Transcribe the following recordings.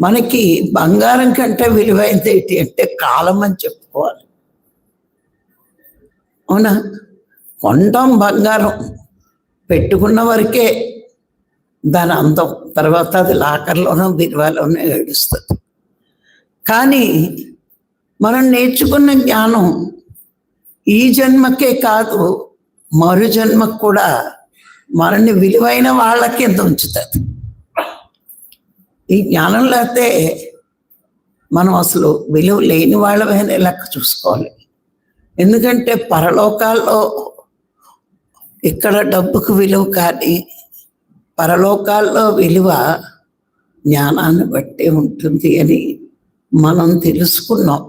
మనకి బంగారం కంటే విలువైనది ఏంటి అంటే కాలం అని చెప్పుకోవాలి. అవునా? కొంటాం బంగారం పెట్టుకున్న వరకే దాని అందం తర్వాత అది లాకర్లోనో బిరువాలోనో ఏడుస్తుంది. కానీ మనం నేర్చుకున్న జ్ఞానం ఈ జన్మకే కాదు మరు జన్మకు కూడా మనల్ని విలువైన వాళ్ళ కింద ఉంచుతుంది. ఈ జ్ఞానం లేకపోతే మనం అసలు విలువ లేని వాళ్ళమైన లెక్క చూసుకోవాలి. ఎందుకంటే పరలోకాల్లో ఇక్కడ డబ్బుకు విలువ కానీ పరలోకాల్లో విలువ జ్ఞానాన్ని బట్టి ఉంటుంది అని మనం తెలుసుకున్నాం.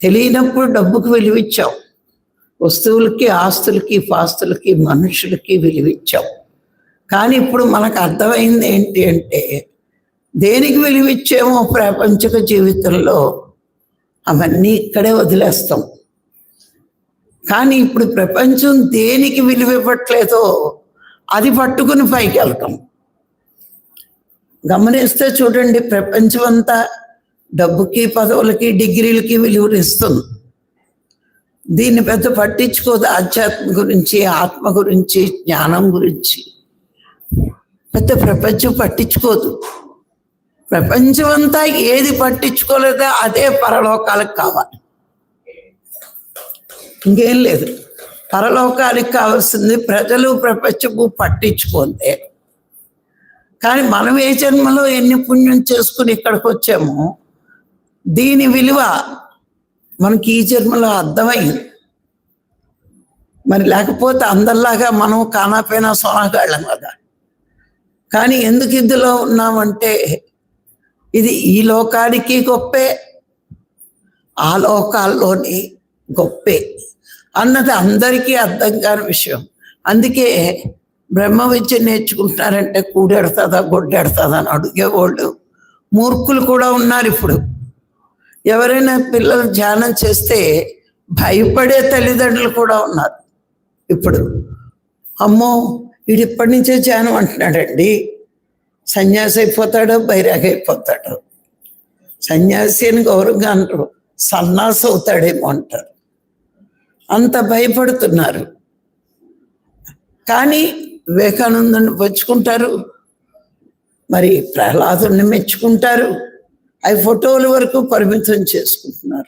తెలియనప్పుడు డబ్బుకు విలువిచ్చాం వస్తువులకి ఆస్తులకి పాస్తులకి మనుషులకి విలువిచ్చాం కానీ ఇప్పుడు మనకు అర్థమైంది ఏంటి అంటే దేనికి విలువిచ్చేమో ప్రాపంచిక జీవితంలో అవన్నీ ఇక్కడే వదిలేస్తాం. కానీ ఇప్పుడు ప్రపంచం దేనికి విలువ ఇవ్వట్లేదో అది పట్టుకుని పైకి వెళ్తాం గమనిస్తే చూడండి ప్రపంచం అంతా డబ్బుకి పదవులకి డిగ్రీలకి విలువనిస్తుంది. దీన్ని పెద్ద పట్టించుకోదు ఆధ్యాత్మ గురించి ఆత్మ గురించి జ్ఞానం గురించి. పెద్ద ప్రపంచం పట్టించుకోదు. ప్రపంచం అంతా ఏది పట్టించుకోలేదో అదే పరలోకాలకు కావాలి. ఇంకేం లేదు. పరలోకానికి కావాల్సింది ప్రజలు ప్రపంచము పట్టించుకుంటే. కానీ మనం ఏ జన్మలో ఎన్ని పుణ్యం చేసుకుని ఇక్కడికి వచ్చామో దీని విలువ మనకి ఈ జన్మలో అర్థమైంది. మరి లేకపోతే అందరిలాగా మనం కానాపైనా సోనాగాళ్ళం కదా. కానీ ఎందుకు ఇందులో ఉన్నామంటే ఇది ఈ లోకానికి గొప్పే ఆ లోకాల్లోని గొప్పే అన్నది అందరికీ అర్థం కాని విషయం. అందుకే బ్రహ్మ విద్య నేర్చుకుంటున్నారంటే కూడెడతాదా గొడ్డెడతాదా అని అడిగేవాళ్ళు మూర్ఖులు కూడా ఉన్నారు ఇప్పుడు. ఎవరైనా పిల్లలు ధ్యానం చేస్తే భయపడే తల్లిదండ్రులు కూడా ఉన్నారు. ఇప్పుడు అమ్మో వీడిప్పటి నుంచే ధ్యానం అంటున్నాడండి. సన్యాసి అయిపోతాడు బైరాగి అయిపోతాడు. సన్యాసి అని గౌరవంగా అంటారు సన్నాసి అవుతాడేమో అంటారు. అంత భయపడుతున్నారు. కానీ వివేకానందుని మెచ్చుకుంటారు మరి ప్రహ్లాదుని మెచ్చుకుంటారు. అవి ఫోటోల వరకు పరిమితం చేసుకుంటున్నారు.